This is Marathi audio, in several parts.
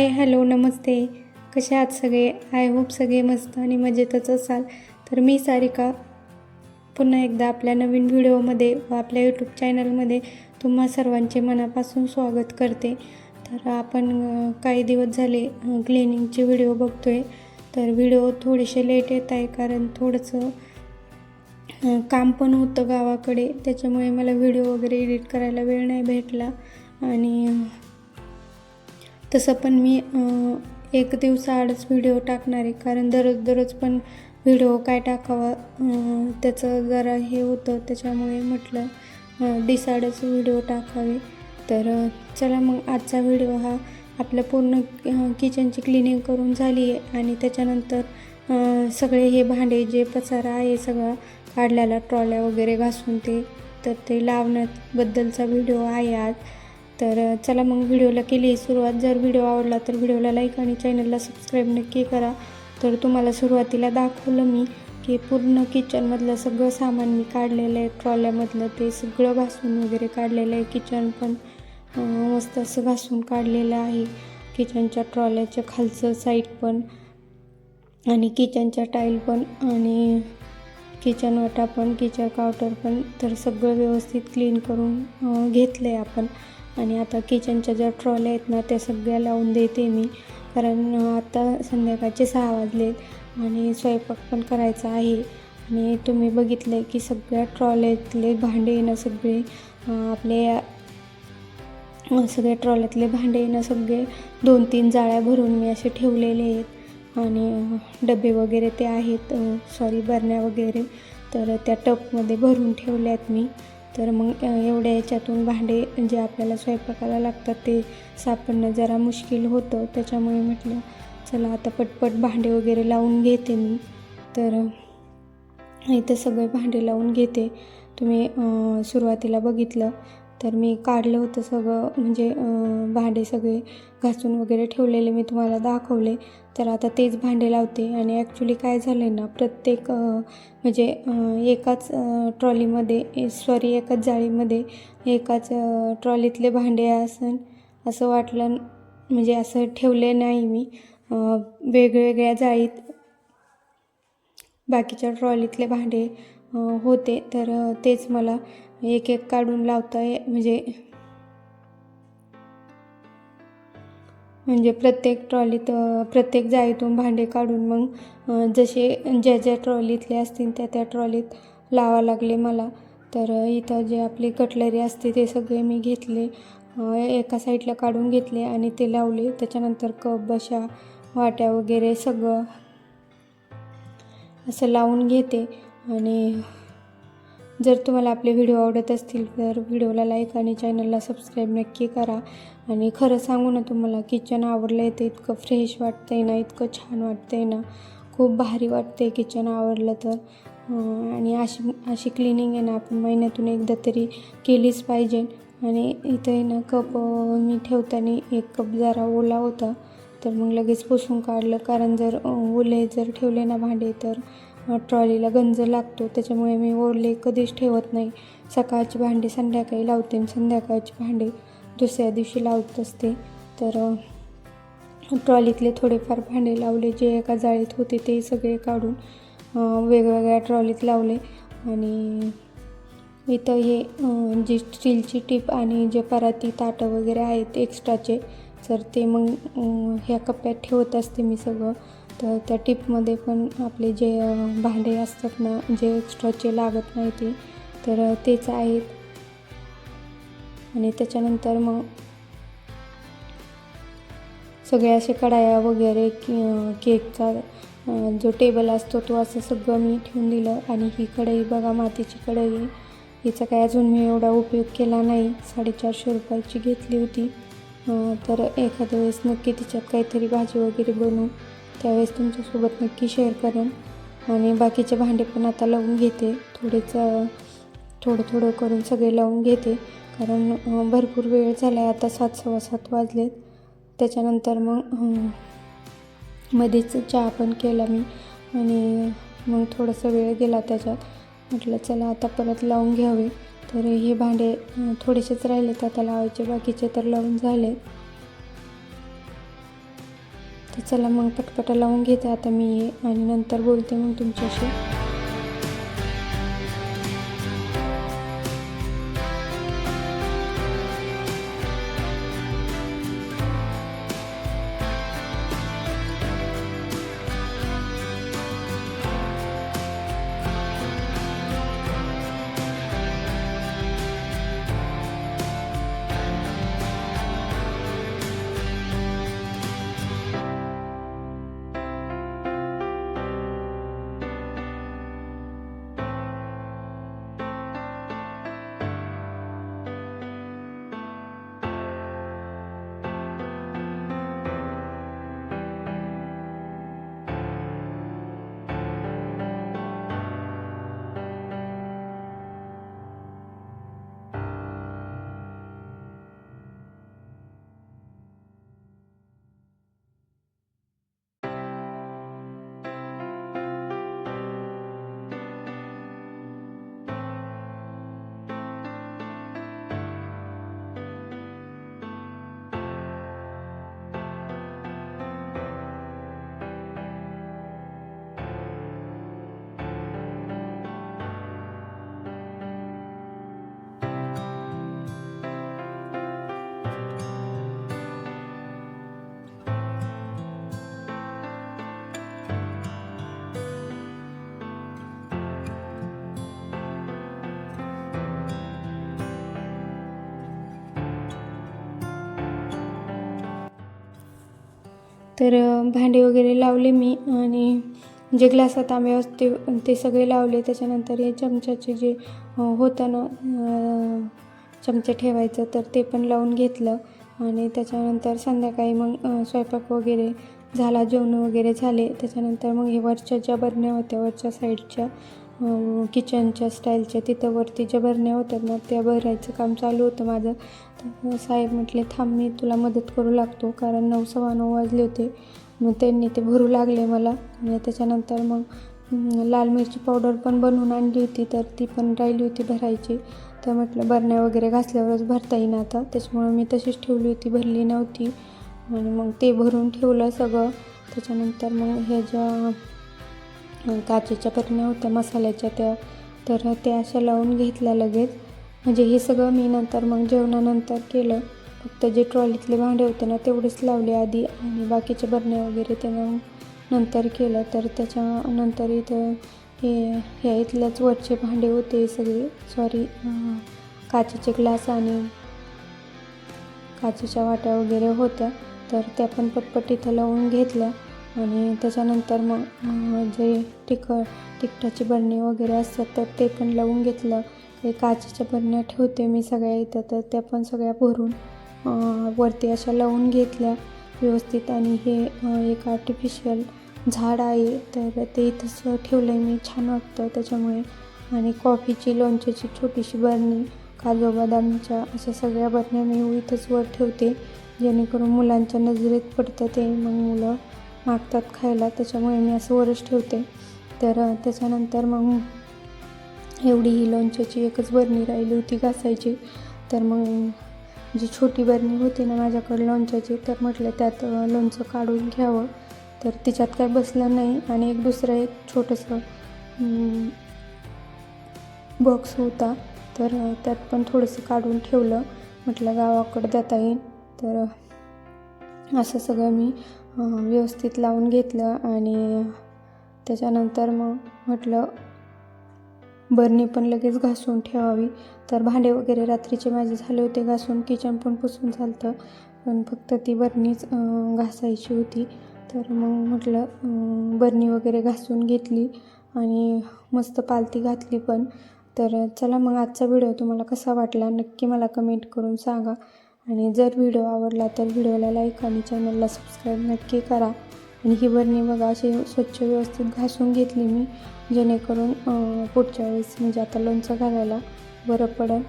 हाय हॅलो नमस्ते. कसे आहात सगळे? आय होप सगळे मस्त आणि मजेतच असाल. तर मी सारिका. पुन्हा एकदा आपल्या नवीन व्हिडिओमध्ये व आपल्या यूट्यूब चॅनलमध्ये तुम्हा सर्वांचे मनापासून स्वागत करते. तर आपण काही दिवस झाले क्लिनिंगचे व्हिडिओ बघतोय. तर व्हिडिओ थोडेसे लेट येत आहे कारण थोडंसं काम पण होतं गावाकडे. त्याच्यामुळे मला व्हिडिओ वगैरे एडिट करायला वेळ नाही भेटला. आणि तसं पण मी एक दिवसाआडच व्हिडिओ टाकणार आहे. कारण दररोज दररोज पण व्हिडिओ काय टाकावा त्याचं जरा हे होतं. त्याच्यामुळे म्हटलं अं, दिसाडच व्हिडिओ टाकावे. तर चला मग आजचा व्हिडिओ हा आपलं पूर्ण किचनची क्लिनिंग करून झाली आहे. आणि त्याच्यानंतर सगळे हे भांडे जे पसारा आहे सगळा काढल्याला ट्रॉल्या वगैरे घासून ते तर ते लावण्याबद्दलचा व्हिडिओ आहे आज. तर चला मग व्हिडिओला केली आहे सुरुवात. जर व्हिडिओ आवडला तर व्हिडिओला लाईक आणि चॅनलला सबस्क्राईब नक्की करा. तर तुम्हाला सुरुवातीला दाखवलं मी की पूर्ण किचनमधलं सगळं सामान मी काढलेलं आहे. ट्रॉल्यामधलं ते सगळं घासून वगैरे काढलेलं आहे. किचन पण मस्त असं घासून काढलेलं आहे. किचनच्या ट्रॉल्याच्या खालचं साईड पण आणि किचनच्या टाईल पण आणि किचन वाटा पण किचन काउंटर पण. तर सगळं व्यवस्थित क्लीन करून घेतलं आहे आपण. आणि आता किचनच्या ज्या ट्रॉल्या आहेत ना त्या सगळ्या लावून देते मी. कारण आता संध्याकाळचे सहा वाजलेत आणि स्वयंपाक पण करायचा आहे. आणि तुम्ही बघितलं आहे की सगळ्या ट्रॉल्यातले भांडे ना सगळे आपले सगळ्या ट्रॉल्यातले भांडे ना सगळे दोन तीन जाळ्या भरून मी असे ठेवलेले आहेत. आणि डबे वगैरे ते आहेत सॉरी बरण्या वगैरे. तर त्या टपमध्ये भरून ठेवल्या आहेत मी. तर मग एवढ्या याच्यातून भांडे जे आपल्याला स्वयंपाकाला लागतात ते सापडणं जरा मुश्किल होतं. त्याच्यामुळे म्हटलं चला आता पटपट भांडे वगैरे लावून घेते मी. तर इथं सगळे भांडे लावून घेते. तुम्ही सुरुवातीला बघितलं तर मी काढलं होतं सगळं म्हणजे भांडे सगळे घासून वगैरे ठेवलेले मी तुम्हाला दाखवले. तर आता तेच भांडे लावते आणि ॲक्च्युली काय झालं आहे ना प्रत्येक म्हणजे एकाच ट्रॉलीमध्ये सॉरी एकाच जाळीमध्ये एकाच ट्रॉलीतले भांडे असन असं वाटलं म्हणजे असं ठेवले नाही मी वेगवेगळ्या जाळीत बाकीच्या ट्रॉलीतले भांडे होते. तर तेच मला एक एक काढून लावता ये म्हणजे म्हणजे प्रत्येक ट्रॉलीत प्रत्येक जाळीतून भांडे काढून मग जसे ज्या ज्या ट्रॉलीतले असतील त्या त्या ट्रॉलीत लावा लागले मला. तर इथं जे आपली कटलरी असते ते सगळे मी घेतले एका साईडला काढून घेतले आणि ते लावले. त्याच्यानंतर कप बशा वाट्या वगैरे सगळं असं लावून घेते. आणि जर तुम्हाला आपले व्हिडिओ आवडत असतील तर व्हिडिओला लाईक आणि चॅनलला सबस्क्राईब नक्की करा. आणि खरं सांगू ना तुम्हाला किचन आवडलं आहे ते इतकं फ्रेश वाटतं आहे ना इतकं छान वाटतं आहे ना. खूप भारी वाटते किचन आवडलं तर. आणि अशी अशी क्लिनिंग आहे ना आपण महिन्यातून एकदा तरी केलीच पाहिजे. आणि इथं आहे ना कप मी ठेवताना एक कप जरा ओला होता. तर मग लगेच पुसून काढलं. कारण जर ओले जर ठेवले ना भांडे तर ट्रॉलीला गंज लागतो. त्याच्यामुळे मी ओरले कधीच ठेवत नाही. सकाळची भांडी संध्याकाळी लावते आणि संध्याकाळची भांडी दुसऱ्या दिवशी लावत असते. तर ट्रॉलीतले थोडेफार भांडे लावले. जे एका जाळीत होते ते सगळे काढून वेगवेगळ्या ट्रॉलीत लावले. आणि इथं हे जे जी स्टीलची टीप आणि जे पराती ताटं वगैरे आहेत एक्स्ट्राचे तर ते मग ह्या कप्प्यात ठेवत असते मी सगळं. तर त्या टिपमध्ये पण आपले जे भांडे असतात ना जे एक्स्ट्राचे लागत नाही ते तर तेच आहेत. आणि त्याच्यानंतर मग सगळे असे कढाया वगैरे केकचा जो टेबल असतो तो असं सगळं मी ठेवून दिलं. आणि ही कढई बघा मातीची कढई. हिचा काय अजून मी एवढा उपयोग केला नाही. साडेचारशे रुपयाची घेतली होती. तर एखाद्या वेळेस नक्की तिच्यात काहीतरी भाजी वगैरे बनवू त्यावेळेस तुमच्यासोबत नक्की शेअर करेन. आणि बाकीचे भांडे पण आता लावून घेते. थोडेच थोडं थोडं करून सगळे लावून घेते. कारण भरपूर वेळ झाला आहे आता सात सव्वा सात वाजलेत. त्याच्यानंतर मग मध्येच चहा पण केला मी. आणि मग थोडासा वेळ गेला त्याच्यात. म्हटलं चला आता परत लावून घ्यावे. तर हे भांडे थोडेसेच राहिलेत. आता लावायचे बाकीचे तर लावून झाले तर चला मग पटपटा लावून घेते. आता मी हे आणि नंतर बोलते मग तुमच्याशी. तर भांडे वगैरे लावले मी आणि जे ग्लासात आंबे असते ते सगळे लावले. त्याच्यानंतर हे चमच्याचे जे होतं ना चमचे ठेवायचं तर ते पण लावून घेतलं. आणि त्याच्यानंतर संध्याकाळी मग स्वयंपाक वगैरे झाला जेवण वगैरे झाले. त्याच्यानंतर मग हे वरच्या ज्या बरण्या होत्या वरच्या साईडच्या किचनच्या स्टाईलच्या तिथं वरती ज्या बरण्या होत्या ना त्या भरायचं काम चालू होतं माझं. तर साहेब म्हटले थांब मी तुला मदत करू लागतो कारण नऊ सव्वा नऊ वाजले होते. मग त्यांनी ते भरू लागले मला. आणि त्याच्यानंतर मग लाल मिरची पावडर पण बनवून आणली होती तर ती पण राहिली होती भरायची. तर म्हटलं बरण्या वगैरे घासल्यावरच भरता येईन आता. त्याच्यामुळे मी तशीच ठेवली होती भरली नव्हती. आणि मग ते भरून ठेवलं सगळं. त्याच्यानंतर मग ह्या ज्या काचेच्या बरण्या होत्या मसाल्याच्या त्या. तर त्या अशा लावून घेतल्या लगेच. म्हणजे हे सगळं मी नंतर मग जेवणानंतर केलं. फक्त जे ट्रॉलीतले भांडे होते ना तेवढेच लावले आधी आणि बाकीचे बरण्या वगैरे ते मग नंतर केलं. तर त्याच्यानंतर इथं हे ह्या इथल्याच वरचे भांडे होते सगळे. सॉरी काचेचे ग्लास आणि काचेच्या वाट्या वगैरे होत्या. तर त्या पण पटपट इथं लावून घेतल्या. आणि त्याच्यानंतर मग जे तिख तिखटाची बरणी वगैरे असतात तर ते पण लावून घेतलं. हे काचेच्या बरण्या ठेवते मी सगळ्या इथं तर त्या पण सगळ्या भरून वरती अशा लावून घेतल्या व्यवस्थित. आणि हे एक आर्टिफिशियल झाड आहे तर ते इथंच ठेवलं आहे मी. छान वाटतं त्याच्यामुळे. आणि कॉफीची लोणच्याची छोटीशी बरणी काजू बदामच्या अशा सगळ्या बरण्या मी इथंच वर ठेवते. जेणेकरून मुलांच्या नजरेत पडतं ते. मग मुलं मागतात खायला त्याच्यामुळे मी असं वरच ठेवते. तर त्याच्यानंतर मग एवढी ही लोणच्याची एकच बरणी राहिली होती घासायची. तर मग जी छोटी बरणी होती ना माझ्याकडे लोणच्याची तर म्हटलं त्यात लोणचं काढून घ्यावं. तर तिच्यात काय बसलं नाही आणि एक दुसरं एक छोटंसं बॉक्स होता. तर त्यात पण थोडंसं काढून ठेवलं. म्हटलं गावाकडं देता येईल. तर असं सगळं मी व्यवस्थित लावून घेतलं आणि त्याच्यानंतर मग म्हटलं बरणी पण लगेच घासून ठेवावी. तर भांडे वगैरे रात्रीचे माझे झाले होते घासून किचन पण पुसून झालं होतं पण फक्त ती बरणीच घासायची होती. तर मग म्हटलं बरणी वगैरे घासून घेतली आणि मस्त पालती घातली पण. तर चला मग आजचा व्हिडिओ तुम्हाला कसा वाटला नक्की मला कमेंट करून सांगा. आणि जर व्हिडिओ आवडला तर व्हिडिओला लाईक आणि चॅनलला सबस्क्राईब नक्की करा. आणि ही बरणी बघा अशी स्वच्छ व्यवस्थित घासून घेतली मी जेणेकरून पुढच्या वेळेस म्हणजे आता लोणचं घालायला बरं पडेल.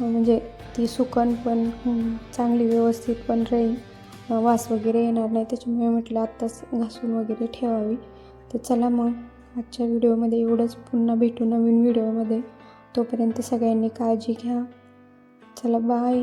म्हणजे ती सुकण पण चांगली व्यवस्थित पण राहील. वास वगैरे येणार नाही त्याच्यामुळे म्हटलं आत्ताच घासून वगैरे ठेवावी. तर चला मग आजच्या व्हिडिओमध्ये एवढंच. पुन्हा भेटू नवीन व्हिडिओमध्ये. तोपर्यंत सगळ्यांनी काळजी घ्या. चला बाय